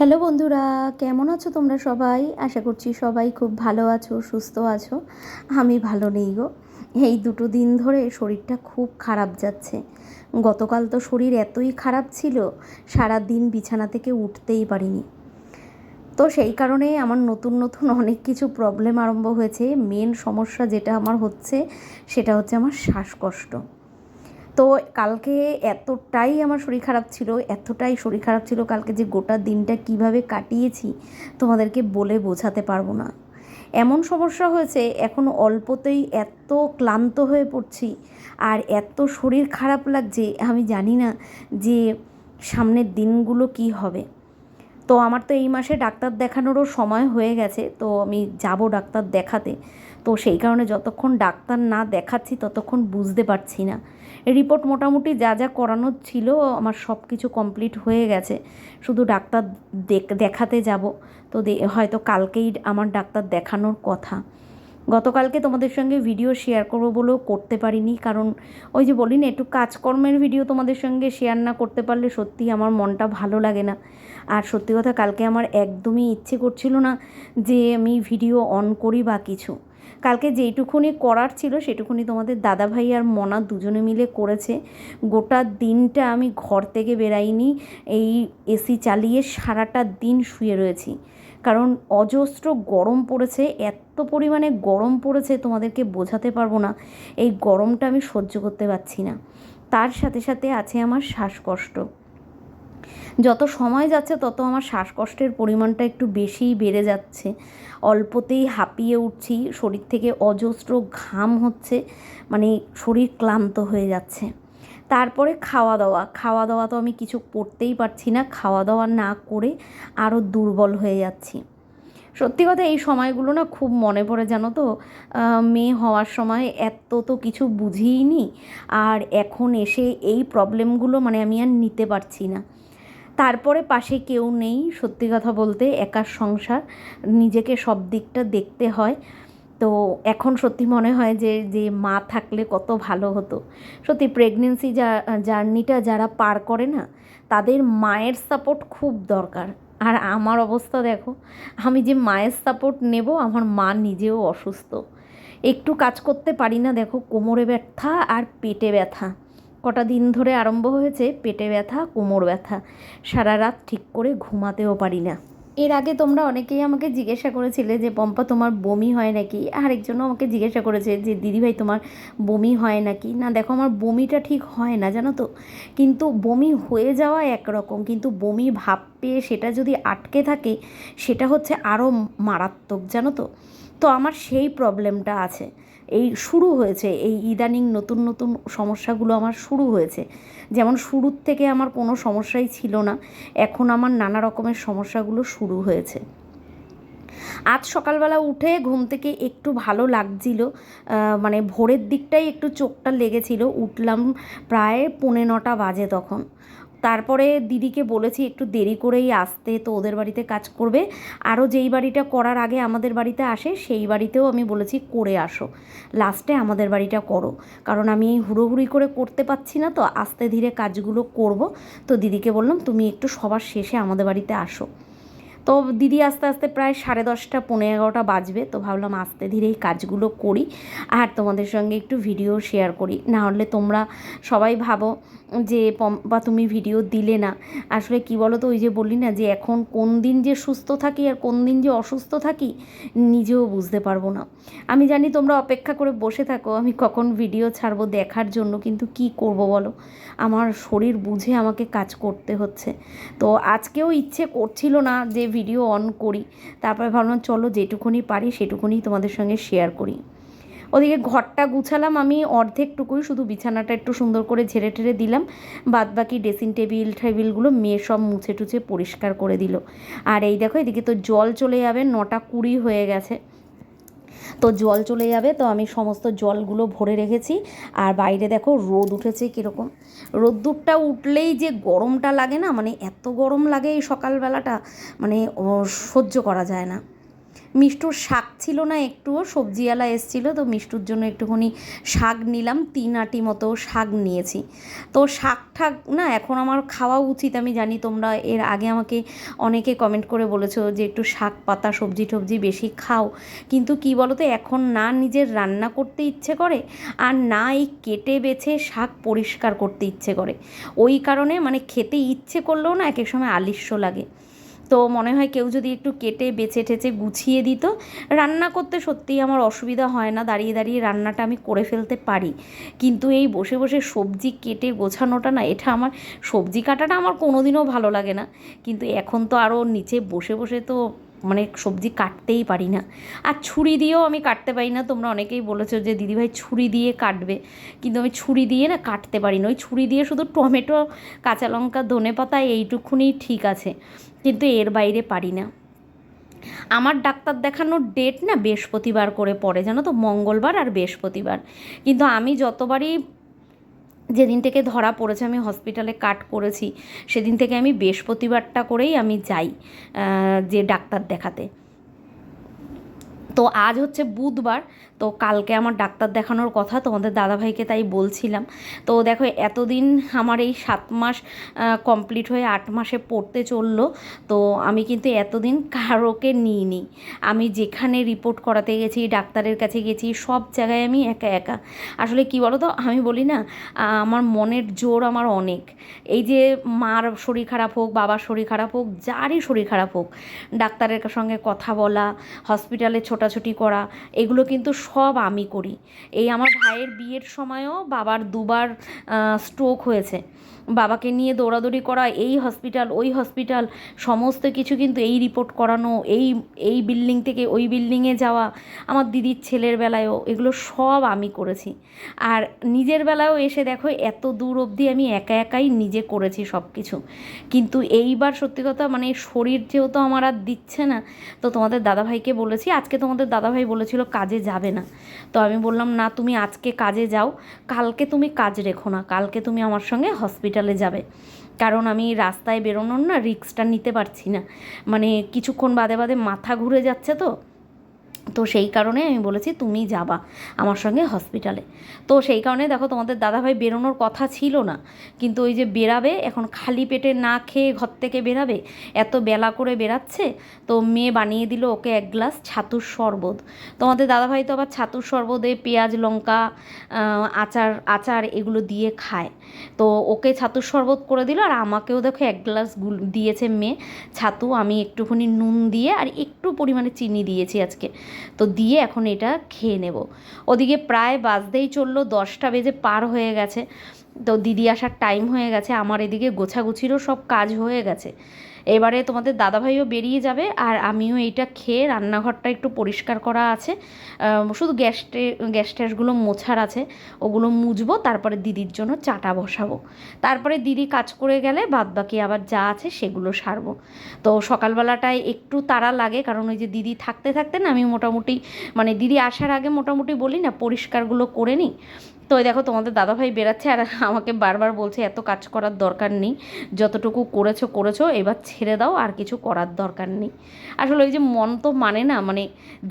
Hello বন্ধুরা, কেমন আছো তোমরা সবাই? আশা করছি সবাই খুব ভালো আছো, সুস্থ আছো। আমি ভালো নেই গো। এই দুটো দিন ধরে শরীরটা খুব খারাপ যাচ্ছে। গতকাল তো শরীর এতই খারাপ ছিল সারা দিন বিছানা থেকে উঠতেই পারিনি। তো সেই কারণে আমার নতুন নতুন অনেক কিছু প্রবলেম আরম্ভ হয়েছে। মেন সমস্যা যেটা আমার হচ্ছে, সেটা হচ্ছে আমার শ্বাসকষ্ট। তো কালকে এতটাই আমার শরীর খারাপ ছিল, এতটাই শরীর খারাপ ছিল কালকে যে গোটা দিনটা কীভাবে কাটিয়েছি তোমাদেরকে বলে বোঝাতে পারব না। এমন সমস্যা হয়েছে, এখন অল্পতেই এত ক্লান্ত হয়ে পড়ছি আর এত শরীর খারাপ লাগছে, আমি জানি না যে সামনের দিনগুলো কি হবে। তো আমার তো এই মাসে ডাক্তার দেখানোরও সময় হয়ে গেছে, তো আমি যাব ডাক্তার দেখাতে। তো সেই কারণে যতক্ষণ ডাক্তার না দেখাচ্ছি, ততক্ষণ বুঝতে পারছি না। রিপোর্ট মোটামুটি যা যা করানোর ছিল, আমার সব কিছু কমপ্লিট হয়ে গেছে। শুধু ডাক্তার দেখাতে যাব। তো হয়তো কালকেই আমার ডাক্তার দেখানোর কথা। গতকালকে তোমাদের সঙ্গে ভিডিও শেয়ার করব বলেও করতে পারিনি, কারণ ওই যে বলি না, একটু কাজকর্মের ভিডিও তোমাদের সঙ্গে শেয়ার না করতে পারলে সত্যি আমার মনটা ভালো লাগে না। আর সত্যি কথা, কালকে আমার একদমই ইচ্ছে করছিল না যে আমি ভিডিও অন করি বা কিছু। কালকে যেইটুকুনি করার ছিল সেটুকুনি তোমাদের দাদাভাই আর মনা দুজনে মিলে করেছে। গোটা দিনটা আমি ঘর থেকে বেরাইনি, এই এসি চালিয়ে সারাটা দিন শুয়ে রয়েছি। কারণ অজস্র গরম পড়েছে, এত পরিমাণে গরম পড়েছে তোমাদেরকে বোঝাতে পারব না, এই গরমটা আমি সহ্য করতে পারছি না। তার সাথে সাথে আছে আমার শ্বাসকষ্ট। যত সময় যাচ্ছে, তত আমার শ্বাসকষ্টের পরিমাণটা একটু বেশিই বেড়ে যাচ্ছে। অল্পতেই হাঁপিয়ে উঠছি, শরীর থেকে অজস্র ঘাম হচ্ছে মানে শরীর ক্লান্ত হয়ে যাচ্ছে। তারপরে খাওয়া দাওয়া খাওয়া দাওয়া তো আমি কিছু করতেই পারছি না খাওয়া দাওয়া না করে আরও দুর্বল হয়ে যাচ্ছি। সত্যি কথা, এই সময়গুলো না খুব মনে পড়ে জানো তো? মেয়ে হওয়ার সময় এত তো কিছু বুঝিই নি আর এখন এসে এই প্রবলেমগুলো মানে আমি আর নিতে পারছি না। তারপরে পাশে কেউ নেই, সত্যি কথা বলতে একার সংসার, নিজেকে সব দিকটা দেখতে হয়। তো এখন সত্যি মনে হয় যে যে মা থাকলে কত ভালো হতো। সত্যি প্রেগনেন্সি জার্নিটা যারা পার করে না, তাদের মায়ের সাপোর্ট খুব দরকার। আর আমার অবস্থা দেখো, আমি যে মায়ের সাপোর্ট নেব, আমার মা নিজেও অসুস্থ। একটু কাজ করতে পারি না, দেখো, কোমরে ব্যথা আর পেটে ব্যথা। কটা দিন ধরে আরম্ভ হয়েছে পেটে ব্যথা, কোমর ব্যথা। সারা রাত ঠিক করে ঘুমাতেও পারি না। এর আগে তোমরা অনেকেই আমাকে জিজ্ঞাসা করেছিলে যে, পম্পা, তোমার বমি হয় নাকি? আরেকজনও আমাকে জিজ্ঞাসা করেছে যে দিদিভাই তোমার বমি হয় নাকি? না, দেখো, আমার বমিটা ঠিক হয় না, জানো তো? কিন্তু বমি হয়ে যাওয়া একরকম, কিন্তু বমি ভাব পেয়ে সেটা যদি আটকে থাকে, সেটা হচ্ছে আরও মারাত্মক, জানো তো? তো আমার সেই প্রবলেমটা আছে। এই শুরু হয়েছে, এই ইদানিং নতুন নতুন সমস্যাগুলো আমার শুরু হয়েছে। যেমন শুরুর থেকে আমার কোনো সমস্যাই ছিল না, এখন আমার নানা রকমের সমস্যাগুলো শুরু হয়েছে। আজ সকালবেলা উঠে ঘুম থেকে একটু ভালো লাগছিল মানে ভোরের দিকটাই একটু চোখটা লেগেছিল, উঠলাম প্রায় পৌনে নটা বাজে তখন। তারপরে দিদিকে বলেছি একটু দেরি করেই আসতে, তো ওদের বাড়িতে কাজ করবে। আরও যেই বাড়িটা করার আগে আমাদের বাড়িতে আসে, সেই বাড়িতেও আমি বলেছি করে আসো। লাস্টে আমাদের বাড়িটা করো। কারণ আমি হুড়োহুড়ি করে করতে পারছি না, তো আস্তে ধীরে কাজগুলো করব। তো দিদিকে বললাম, তুমি একটু সবার শেষে আমাদের বাড়িতে আসো। তো দিদি আস্তে আস্তে প্রায় সাড়ে দশটা পনেরো এগারোটা বাজবে, তো ভাবলাম আস্তে ধীরে এই কাজগুলো করি আর তোমাদের সঙ্গে একটু ভিডিও শেয়ার করি। না হলে তোমরা সবাই ভাবো যে বা তুমি ভিডিও দিলে না। আসলে কি বলো তো ওই যে বললি না যে এখন কোন দিন যে সুস্থ থাকি আর কোন দিন যে অসুস্থ থাকি, নিজেও বুঝতে পারব না। আমি জানি তোমরা অপেক্ষা করে বসে থাকো, আমি কখন ভিডিও ছাড়বো দেখার জন্য, কিন্তু কি করব বলো? আমার শরীর বুঝে আমাকে কাজ করতে হচ্ছে। তো আজকেও ইচ্ছে করছিল না যে ভিডিও অন করি। তারপরে ভাবলাম, চলো যেটুকুনি পারি সেটুকুনি তোমাদের সঙ্গে শেয়ার করি। ওদিকে ঘরটা গুছালাম আমি অর্ধেকটুকুই, শুধু বিছানাটা একটু সুন্দর করে ঝেড়ে ঠেড়ে দিলাম। বাদ বাকি ড্রেসিং টেবিল টেবিলগুলো মেয়ে সব মুছে টুছে পরিষ্কার করে দিল। আর এই দেখো, এদিকে তো জল চলে যাবে, নটা কুড়ি হয়ে গেছে। তো জল চলে যাবে, তো আমি সমস্ত জলগুলো ভরে রেখেছি। আর বাইরে দেখো রোদ উঠেছে কীরকম। রোদ্দুরটা উঠলেই যে গরমটা লাগে না মানে এত গরম লাগে এই সকালবেলাটা মানে সহ্য করা যায় না। মিষ্টুর শাক ছিল না একটুও, সবজিওয়ালা এসেছিল, তো মিষ্টুর জন্য একটুখানি শাক নিলাম, তিন আটি মতো শাক নিয়েছি। তো শাক ঠাক না, এখন আমার খাওয়া উচিত, আমি জানি তোমরা এর আগে আমাকে অনেকে কমেন্ট করে বলেছ যে একটু শাক, পাতা, সবজি টবজি বেশি খাও, কিন্তু কি বলো তো এখন না নিজের রান্না করতে ইচ্ছে করে, আর না এই কেটে বেছে শাক পরিষ্কার করতে ইচ্ছে করে। ওই কারণে মানে খেতে ইচ্ছে করলেও না, এক এক সময় আলিস্য লাগে। তো মনে হয় কেউ যদি একটু কেটে, বেছে টেছে গুছিয়ে দিত, রান্না করতে সত্যিই আমার অসুবিধা হয় না, দাঁড়িয়ে দাঁড়িয়ে রান্নাটা আমি করে ফেলতে পারি। কিন্তু এই বসে বসে সবজি কেটে গোছানোটা না, এটা আমার, সবজি কাটাটা আমার কোনোদিনও ভালো লাগে না। কিন্তু এখন তো আরও নিচে বসে বসে তো মানে সবজি কাটতেই পারি না। আর ছুরি দিয়েও আমি কাটতে পারি না, তোমরা অনেকেই বলেছ যে, দিদিভাই ছুরি দিয়ে কাটবে। কিন্তু আমি ছুরি দিয়ে না কাটতে পারি না, ওই ছুরি দিয়ে শুধু টমেটো, কাঁচা লঙ্কা ধনে পাতা এইটুকুনি ঠিক আছে। কিন্তু এর বাইরে পারি না। আমার ডাক্তার দেখানোর ডেট না বৃহস্পতিবার করে পড়ে, জানো তো? মঙ্গলবার আর বৃহস্পতিবার। কিন্তু আমি যতবারই যেদিন থেকে ধরা পড়েছে, আমি হসপিটালে কাট করেছি, সেদিন থেকে আমি বৃহস্পতিবারটা করেই আমি যাই যে ডাক্তার দেখাতে। তো আজ হচ্ছে বুধবার তো কালকে আমার ডাক্তার দেখানোর কথা, তোমাদের দাদাভাইকে তাই বলছিলাম। তো দেখো, এতদিন আমার এই সাত মাস কমপ্লিট হয়ে আট মাসে পড়তে চলল, তো আমি কিন্তু এতদিন কারোকে নিইনি। আমি যেখানে রিপোর্ট করাতে গেছি, ডাক্তারের কাছে গেছি, সব জায়গায় আমি একা একা। আসলে কি বলো তো আমি বলি না আমার মনের জোর আমার অনেক। এই যে মার শরীর খারাপ হোক, বাবার শরীর খারাপ হোক, যারই শরীর খারাপ হোক, ডাক্তারের সঙ্গে কথা বলা হসপিটালে ছোটাছুটি করা, এগুলো কিন্তু সব আমি করি। এই আমার ভাইয়ের বিয়ের সময়ও বাবার দুবার স্ট্রোক হয়েছে। বাবাকে নিয়ে দৌড়াদৌড়ি করা, এই হসপিটাল ওই হসপিটাল সমস্ত কিছু কিন্তু এই রিপোর্ট করানো, এই এই বিল্ডিং থেকে ওই বিল্ডিংয়ে যাওয়া, আমার দিদির ছেলের বেলায়ও, এগুলো সব আমি করেছি। আর নিজের বেলায়ও এসে দেখো, এত দূর অবধি আমি একা একাই নিজে করেছি সব কিছু কিন্তু এইবার সত্যি কথা মানে শরীর যেহেতু আমার আর দিচ্ছে না, তো তোমাদের দাদাভাইকে বলেছি, আজকে তোমাদের দাদাভাই বলেছিল কাজে যাবে না। তো আমি বললাম, না, তুমি আজকে কাজে যাও, কালকে তুমি কাজ রেখো না, কালকে তুমি আমার সঙ্গে হসপিটালে যাবে। কারণ আমি রাস্তায় বেরোনোর না রিক্সটা নিতে পারছি না। মানে কিছুক্ষণ বাদে বাদে মাথা ঘুরে যাচ্ছে তো। তো সেই কারণে আমি বলেছি, তুমি যাবা আমার সঙ্গে হসপিটালে তো সেই কারণে দেখো তোমাদের দাদাভাই বেরোনোর কথা ছিল না, কিন্তু ওই যে বেরাবে, এখন খালি পেটে না খেয়ে ঘর থেকে বেরাবে, এত বেলা করে বেরাচ্ছে, তো মেয়ে বানিয়ে দিল ওকে এক গ্লাস ছাতুর শরবত। তোমাদের দাদাভাই তো আবার ছাতুর শরবতে পেঁয়াজ, লঙ্কা আচার আচার এগুলো দিয়ে খায়। তো ওকে ছাতুর শরবত করে দিল আর আমাকেও দেখো এক গ্লাস দিয়েছে মেয়ে ছাতু, আমি একটুখানি নুন দিয়ে আর একটু পরিমাণে চিনি দিয়েছি আজকে। তো দিয়ে এখন এটা খেয়ে নেব। ওদিকে প্রায় বাজতেই চলল, দশটা বেজে পার হয়ে গেছে। তো দিদি আসার টাইম হয়ে গেছে, আমার এদিকে গোছাগুছিরও সব কাজ হয়ে গেছে। এবারে তোমাদের দাদাভাইও বেরিয়ে যাবে আর আমিও এইটা খেয়ে রান্নাঘরটা একটু পরিষ্কার করা আছে। শুধু গ্যাসটে গ্যাস ট্যাসগুলো মোছার আছে, ওগুলো মুছবো, তারপরে দিদির জন্য চাটা বসাবো। তারপরে দিদি কাজ করে গেলে বাদ বাকি আবার যা আছে সেগুলো সারবো। তো সকালবেলাটায় একটু তাড়া লাগে, কারণ ওই যে দিদি থাকতে থাকতে না আমি মোটামুটি মানে দিদি আসার আগে মোটামুটি বলি না, পরিষ্কারগুলো করে নিই। তো ওই দেখো তোমাদের দাদাভাই বেরাচ্ছে আর আমাকে বারবার বলছে, এত কাজ করার দরকার নেই। যতটুকু করেছ করেছ। এবার ছেড়ে দাও, আর কিছু করার দরকার নেই। আসলে ওই যে মন তো মানে না মানে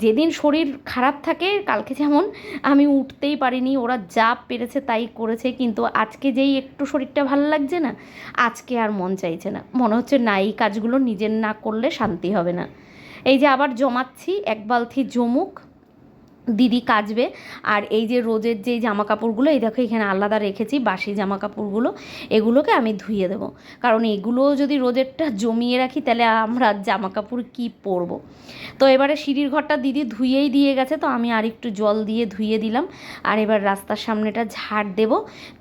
যেদিন শরীর খারাপ থাকে, কালকে যেমন আমি উঠতেই পারিনি, ওরা যা পেরেছে তাই করেছে, কিন্তু আজকে যেই একটু শরীরটা ভালো লাগছে না, আজকে আর মন চাইছে না। মনে হচ্ছে না, এই কাজগুলো নিজের না করলে শান্তি হবে না। এই যে আবার জমাচ্ছি, এক বালতি জমুক দিদি কাচবে। আর এই যে রোজের যে জামা কাপড়গুলো এই দেখো এখানে আলাদা রেখেছি, বাসি জামা কাপড়গুলো এগুলোকে আমি ধুয়ে দেবো। কারণ এগুলো যদি রোজেরটা জমিয়ে রাখি, তাহলে আমরা জামা কাপড় কী পরবো? তো এবারে সিঁড়ির ঘরটা দিদি ধুয়েই দিয়ে গেছে, তো আমি আর একটু জল দিয়ে ধুয়ে দিলাম। আর এবার রাস্তার সামনেটা ঝাড় দেব।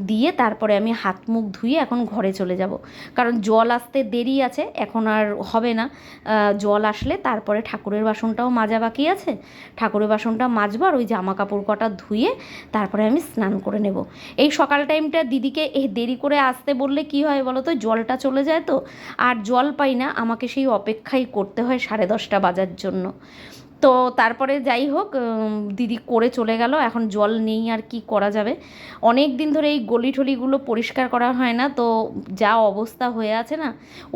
দিয়ে তারপরে আমি হাত মুখ ধুয়ে এখন ঘরে চলে যাব। কারণ জল আসতে দেরি আছে, এখন আর হবে না। জল আসলে তারপরে ঠাকুরের বাসনটাও মাজা বাকি আছে। ঠাকুরের বাসনটা আর ওই জামা কাপড় কটা ধুয়ে তারপরে আমি স্নান করে নেব। এই সকাল টাইমটা দিদিকে এ দেরি করে আসতে বললে কি হয় বলো তো? জলটা চলে যায় তো? আর জল পাই না, আমাকে সেই অপেক্ষাই করতে হয় সাড়ে দশটা বাজার জন্য। তো তারপরে যাই হোক দিদি করে চলে গেল। এখন জল নেই আর কি করা যাবে। অনেক দিন ধরে এই গলি টলিগুলো পরিষ্কার করা হয় না, তো যা অবস্থা হয়ে আছে না,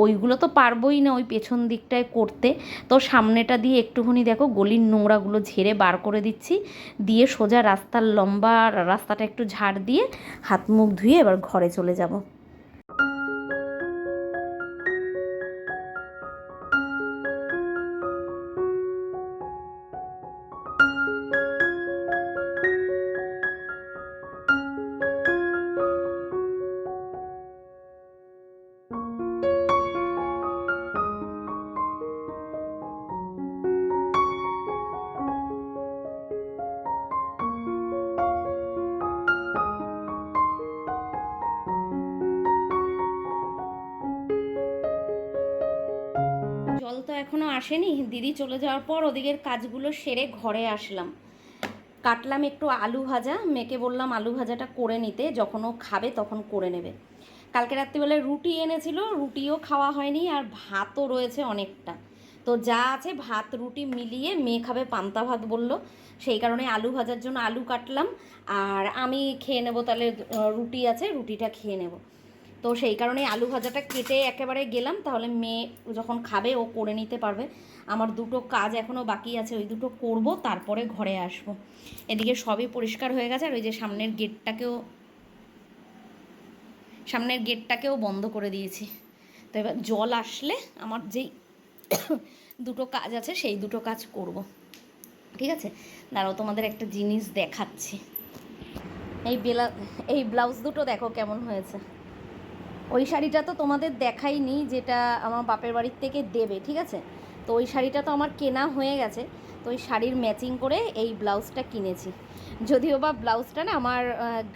ওইগুলো তো পারবোই না ওই পেছন দিকটায় করতে। তো সামনেটা দিয়ে একটুখানি দেখো, গলির নোংরাগুলো ঝেড়ে বার করে দিচ্ছি। দিয়ে সোজা রাস্তার লম্বা রাস্তাটা একটু ঝাড় দিয়ে হাত মুখ ধুয়ে এবার ঘরে চলে যাব। আসেনি, দিদি চলে যাওয়ার পর ওদিকের কাজগুলো সেরে ঘরে আসলাম। কাটলাম একটু আলু ভাজা, মেয়েকে বললাম আলু ভাজাটা করে নিতে, যখন ও খাবে তখন করে নেবে। কালকে রাত্রিবেলায় রুটি এনেছিল, রুটিও খাওয়া হয়নি আর ভাতও রয়েছে অনেকটা। তো যা আছে ভাত, রুটি মিলিয়ে মেয়ে খাবে পান্তা ভাত বলল। সেই কারণে আলু ভাজার জন্য আলু কাটলাম। আর আমি খেয়ে নেব তাহলে রুটি আছে, রুটিটা খেয়ে নেব। তো সেই কারণে আলু ভাজাটা কেটে একেবারে গেলাম, তাহলে মেয়ে যখন খাবে ও করে নিতে পারবে। আমার দুটো কাজ এখনও বাকি আছে, ওই দুটো করব, তারপরে ঘরে আসব। এদিকে সবই পরিষ্কার হয়ে গেছে, আর ওই যে সামনের গেটটাকেও সামনের গেটটাকেও বন্ধ করে দিয়েছি। তো এবার জল আসলে আমার যেই দুটো কাজ আছে, সেই দুটো কাজ করব। ঠিক আছে? দাঁড়াও, তোমাদের একটা জিনিস দেখাচ্ছি। এই বেলা, এই ব্লাউজ দুটো দেখো কেমন হয়েছে। ওই শাড়িটা তো তোমাদের দেখাইনি, যেটা আমার বাপের বাড়ির থেকে দেবে, ঠিক আছে? তো ওই শাড়িটা তো আমার কেনা হয়ে গেছে, তো ওই শাড়ির ম্যাচিং করে এই ব্লাউজটা কিনেছি। যদিও বা ব্লাউজটা না আমার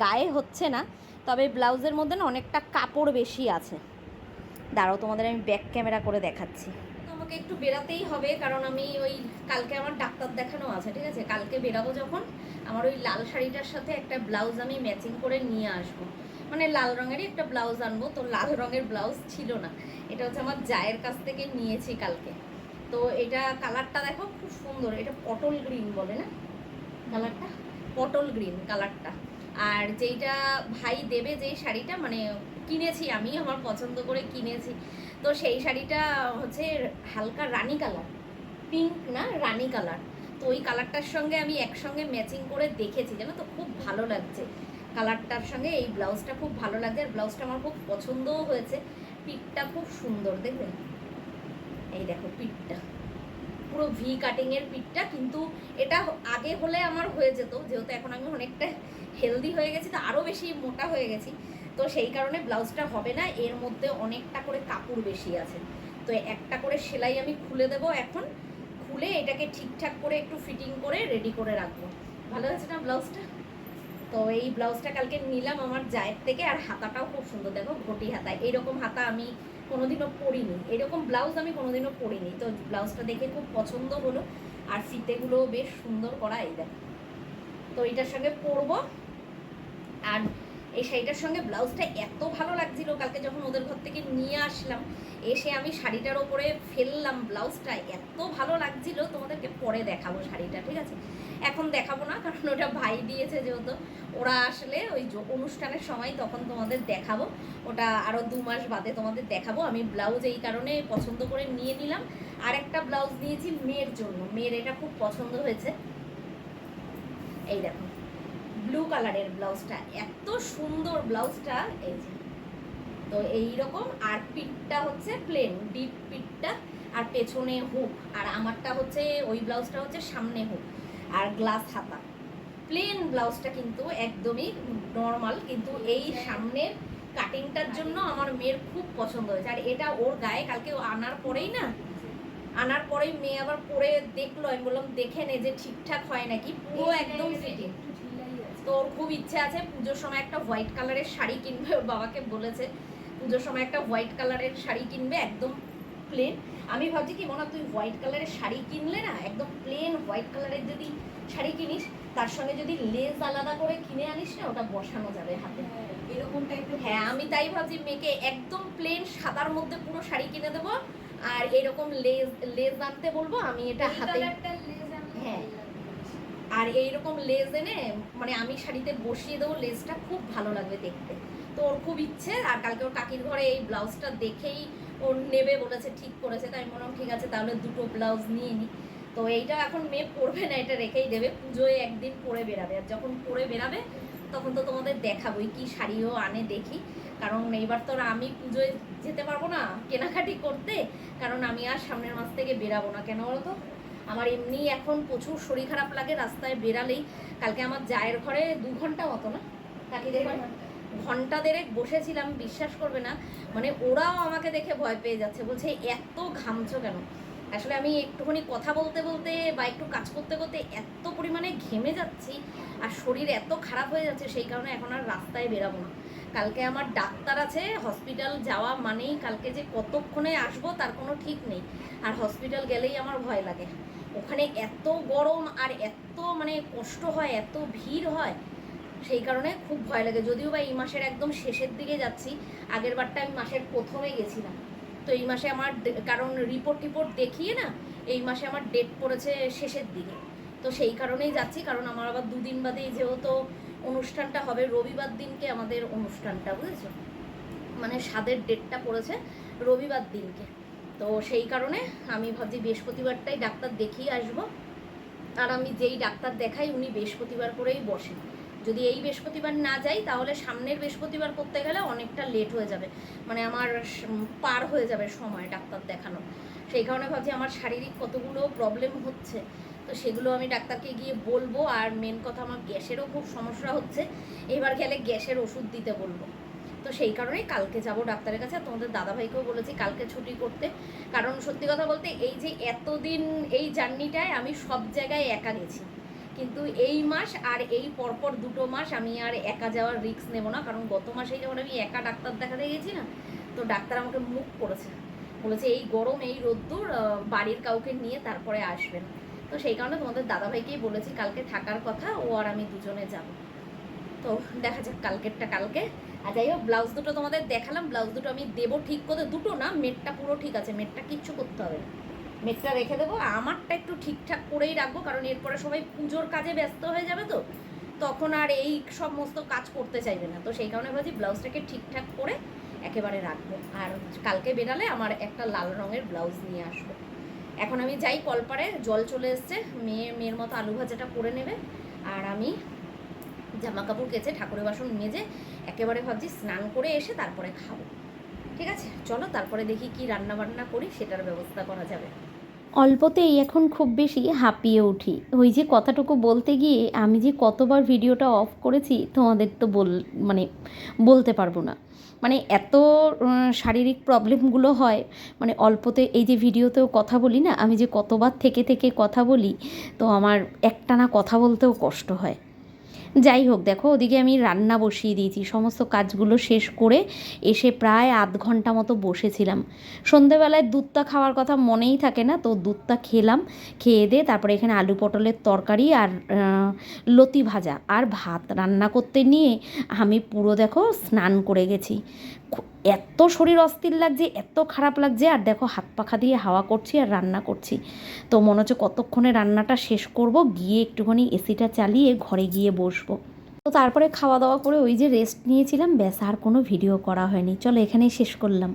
গায়ে হচ্ছে না, তবে ব্লাউজের মধ্যে না অনেকটা কাপড় বেশি আছে। দাঁড়াও, তোমাদের আমি ব্যাক ক্যামেরা করে দেখাচ্ছি। আমাকে একটু বেরাতেই হবে, কারণ আমি ওই কালকে আমার ডাক্তার দেখানো আছে, ঠিক আছে? কালকে বেরাবো যখন, আমার ওই লাল শাড়িটার সাথে একটা ব্লাউজ আমি ম্যাচিং করে নিয়ে আসব। মানে লাল রঙেরই একটা ব্লাউজ আনব, তো লাল রঙের ব্লাউজ ছিল না। এটা হচ্ছে আমার জায়ের কাছ থেকে নিয়েছি কালকে। তো এটা কালারটা দেখো খুব সুন্দর, এটা পটল গ্রিন বলে না? কালারটা? পটল গ্রিন কালারটা। আর যেইটা ভাই দেবে যেই শাড়িটা মানে কিনেছি আমি, আমার পছন্দ করে কিনেছি, তো সেই শাড়িটা হচ্ছে হালকা রানি কালার। পিঙ্ক না, রানি কালার। তো ওই কালারটার সঙ্গে আমি একসঙ্গে ম্যাচিং করে দেখেছি, জানো তো? খুব ভালো লাগছে। কালারটার সঙ্গে এই ব্লাউজটা খুব ভালো লাগে। আর ব্লাউজটা আমার খুব পছন্দও হয়েছে। পিঠটা খুব সুন্দর দেখবেন এই দেখো পিঠটা পুরো ভি কাটিং এর পিঠটা কিন্তু এটা আগে হলে আমার হয়ে যেত। যেহেতু এখন আমি অনেকটা হেলদি হয়ে গেছি, তো আরও বেশি মোটা হয়ে গেছি। তো সেই কারণে ব্লাউজটা হবে না। এর মধ্যে অনেকটা করে কাপড় বেশি আছে। তো একটা করে সেলাই আমি খুলে দেব এখন। খুলে এটাকে ঠিকঠাক করে একটু ফিটিং করে রেডি করে রাখব। ভালো হয়েছে না ব্লাউজটা? তো এই ব্লাউজটা কালকে নিলাম আমার জায়ের থেকে, আর হাতাটাও খুব সুন্দর। দেখো, ঘটি হাতা। এইরকম হাতা আমি কোনোদিনও পরিনি। এরকম ব্লাউজ আমি কোনোদিনও পরিনি। তো ব্লাউজটা দেখে খুব পছন্দ হলো। আর ফিতেগুলো বেশ সুন্দর করা এই দেখো। তো এটার সঙ্গে পরবো। আর এই শাড়িটার সঙ্গে ব্লাউজটা এত ভালো লাগছিল, কালকে যখন ওদের ঘর থেকে নিয়ে আসলাম, এসে আমি শাড়িটার ওপরে ফেললাম ব্লাউজটা, এত ভালো লাগছিল। তোমাদেরকে পরে দেখাবো শাড়িটা, ঠিক আছে? এখন দেখাবো না, কারণ ওটা ভাই দিয়েছে যেহেতু। ওরা আসলে ওই অনুষ্ঠানের সময় তখন তোমাদের দেখাবো। ওটা আরও দু মাস বাদে তোমাদের দেখাবো। আমি ব্লাউজ এই কারণে পছন্দ করে নিয়ে নিলাম। আর একটা ব্লাউজ নিয়েছি মেয়ের জন্য। মেয়ের এটা খুব পছন্দ হয়েছে। এই দেখো ব্লু কালারের ব্লাউজটা এত সুন্দর ব্লাউজটা এই যে। তো এই রকম আর পিঠটা হচ্ছে প্লেন ডিপ পিঠটা আর পেছনে হুক আর আমারটা হচ্ছে ওই ব্লাউজটা হচ্ছে সামনে হুক আর গ্লাস হাতা। প্লেন ব্লাউজটা কিন্তু একদমই নর্মাল কিন্তু এই সামনের কাটিংটার জন্য আমার মেয়ের খুব পছন্দ হয়েছে। আর এটা ওর গায়ে কালকে আনার পরেই না আনার পরেই মেয়ে আবার পরে দেখল আমি বললাম দেখে নে যে ঠিকঠাক হয় নাকি। পুরো একদম ফিটিং তো ওর খুব ইচ্ছে আছে পুজোর সময় একটা হোয়াইট কালারের শাড়ি কিনবে ওর বাবাকে বলেছে পুজোর সময় একটা হোয়াইট কালারের শাড়ি কিনবে একদম প্লেন আমি ভাবছি কি মনে হয় তুই হোয়াইট কালারের শাড়ি কিনলে না একদম প্লেন হোয়াইট কালারের যদি শাড়ি কিনিস তার সঙ্গে যদি লেস আলাদা করে কিনে আনিস না ওটা বসানো যাবে হাতে। এরকম টাইপের হ্যাঁ আমি তাই ভাবছি মেয়েকে একদম প্লেন সাদার মধ্যে পুরো শাড়ি কিনে দেবো আর এরকম লেস লেস আনতে বলব আমি এটা হাতে কালারটা লেজ আমি হ্যাঁ আর এইরকম লেজ এনে মানে আমি শাড়িতে বসিয়ে দেবো লেজটা খুব ভালো লাগবে দেখতে। তো ওর খুব ইচ্ছে, আর কালকে ওর কাকির ঘরে এই ব্লাউজটা দেখেই ওর নেবে বলেছে, ঠিক করেছে। তাই মনে ঠিক আছে, তাহলে দুটো ব্লাউজ নিয়ে নিই তো এইটা এখন মেয়ে পরবে না, এটা রেখেই দেবে। পুজোয় একদিন পরে বেরাবে। আর যখন পরে বেরাবে, তখন তো তোমাদের দেখাবোই কি শাড়িও আনে দেখি। কারণ এইবার তো আমি পুজোয় যেতে পারব না, কেনাকাটি করতে। কারণ আমি আর সামনের মাস থেকে বেরাবো না। কেন বলো তো? আমার এমনি এখন প্রচুর শরীর খারাপ লাগে রাস্তায় বেরালেই কালকে আমার জায়ের ঘরে দু ঘণ্টা মতো না? কাকিদের ঘণ্টা দেড়েক বসেছিলাম বিশ্বাস করবে না। মানে ওরাও আমাকে দেখে ভয় পেয়ে যাচ্ছে বলছে এত ঘামছো কেন? আসলে আমি একটুখানি কথা বলতে বলতে বা একটু কাজ করতে করতে এত পরিমাণে ঘেমে যাচ্ছি আর শরীর এত খারাপ হয়ে যাচ্ছে সেই কারণে এখন আর রাস্তায় বেরাবো না। কালকে আমার ডাক্তার আছে হসপিটাল যাওয়া মানেই কালকে যে কতক্ষণে আসব তার কোনো ঠিক নেই। আর হসপিটাল গেলেই আমার ভয় লাগে। ওখানে এত গরম আর এত মানে কষ্ট হয়, এত ভিড় হয়, সেই কারণে খুব ভয় লাগে। যদিও বা এই মাসের একদম শেষের দিকে যাচ্ছি, আগের বারটা আমি মাসের প্রথমে গেছিলাম। তো এই মাসে আমার কারণ রিপোর্ট টিপোর্ট দেখিয়ে না, এই মাসে আমার ডেট পড়েছে শেষের দিকে। তো সেই কারণেই যাচ্ছি, কারণ আমার আবার দুদিন বাদেই যেহেতু অনুষ্ঠানটা হবে, রবিবার দিনকে আমাদের অনুষ্ঠানটা, বুঝেছ? মানে স্বাদের ডেটটা পড়েছে রবিবার দিনকে। তো সেই কারণে আমি ভাবছি বৃহস্পতিবারটাই ডাক্তার দেখিয়ে আসব। আর আমি যেই ডাক্তার দেখাই, উনি বৃহস্পতিবার করেই বসেন। যদি এই বৃহস্পতিবার না যাই, তাহলে সামনের বৃহস্পতিবার করতে গেলে অনেকটা লেট হয়ে যাবে। মানে আমার পার হয়ে যাবে সময় ডাক্তার দেখানো সেই কারণে ভাবছি আমার শারীরিক কতগুলো প্রবলেম হচ্ছে, তো সেগুলো আমি ডাক্তারকে গিয়ে বলব। আর মেন কথা, আমার গ্যাসেরও খুব সমস্যা হচ্ছে। এবার গেলে গ্যাসের ওষুধ দিতে বলব। তো সেই কারণেই কালকে যাব ডাক্তারের কাছে। আর তোমাদের দাদাভাইকেও বলেছি কালকে ছুটি করতে। কারণ সত্যি কথা বলতে এই যে এতদিন এই জার্নিটায় আমি সব জায়গায় একা গেছি। কিন্তু এই মাস আর এই পরপর দুটো মাস আমি আর একা যাওয়ার রিস্ক নেব না। কারণ গত মাসেই যখন আমি একা ডাক্তার দেখাতে গেছি না, তো ডাক্তার আমাকে মুখ করেছে। বলেছে, এই গরম, এই রোদ্দুর বাড়ির কাউকে নিয়ে তারপরে আসবেন তো সেই কারণে তোমাদের দাদাভাইকেই বলেছি কালকে থাকার কথা, ও আর আমি দুজনে যাব। তো দেখা যাক কালকেরটা কালকে আর যাই হোক ব্লাউজ দুটো তোমাদের দেখালাম ব্লাউজ দুটো আমি দেবো ঠিক করে। দুটো না, মেটটা পুরো ঠিক আছে, মেটটা কিচ্ছু করতে হবে না। মেটটা রেখে দেবো, আমারটা একটু ঠিকঠাক করেই রাখব, কারণ এরপরে সবাই পুজোর কাজে ব্যস্ত হয়ে যাবে তো, তখন আর এই সমস্ত কাজ করতে চাইবে না। তো সেই কারণে ভাবছি ব্লাউজটাকে ঠিকঠাক করে একেবারে রাখব। আর কালকে বেরালে আমার একটা লাল রঙের ব্লাউজ নিয়ে আসব। এখন আমি যাই কলপারে, জল চলে এসছে, মেয়ে, মেয়ের মতো আলু ভাজাটা করে নেবে। আর আমি জামা কাপড় কেচে ঠাকুরের বাসন মেজে একেবারে ভাবছি স্নান করে এসে তারপরে খাব। ঠিক আছে? চলো, তারপরে দেখি কি রান্না বান্না করি, সেটার ব্যবস্থা করা যাবে। অল্পতেই এখন খুব বেশি হাঁপিয়ে উঠি। ওই যে কথাটুকু বলতে গিয়ে আমি যে কতবার ভিডিওটা অফ করেছি, তোমাদের তো বল মানে বলতে পারব না। মানে এত শারীরিক প্রবলেমগুলো হয় মানে অল্পতে এই যে ভিডিওতেও কথা বলি না, আমি যে কতবার থেকে থেকে কথা বলি, তো আমার একটানা কথা বলতেও কষ্ট হয়। যাই হোক, দেখো, ওদিকে আমি রান্না বসিয়ে দিয়েছি, সমস্ত কাজগুলো শেষ করে এসে প্রায় আধ ঘণ্টা মতো বসেছিলাম। সন্ধেবেলায় দুধটা খাওয়ার কথা মনেই থাকে না, তো দুধটা খেলাম, খেয়ে দিয়ে তারপরে এখানে আলু পটলের তরকারি আর লতি ভাজা। আর ভাত রান্না করতে নিয়ে আমি পুরো, দেখো, স্নান করে গেছি। এত শরীর অস্থির লাগছে, এত খারাপ লাগছে, আর দেখো হাত পাখা দিয়ে হাওয়া করছি আর রান্না করছি। তো মনে হচ্ছে কতক্ষণে রান্নাটা শেষ করব, গিয়ে একটুখানি এসিটা চালিয়ে ঘরে গিয়ে বসবো। তো তারপরে খাওয়া দাওয়া করে ওই যে রেস্ট নিয়েছিলাম, ব্যাস আর কোনো ভিডিও করা হয়নি। চলো এখানেই শেষ করলাম।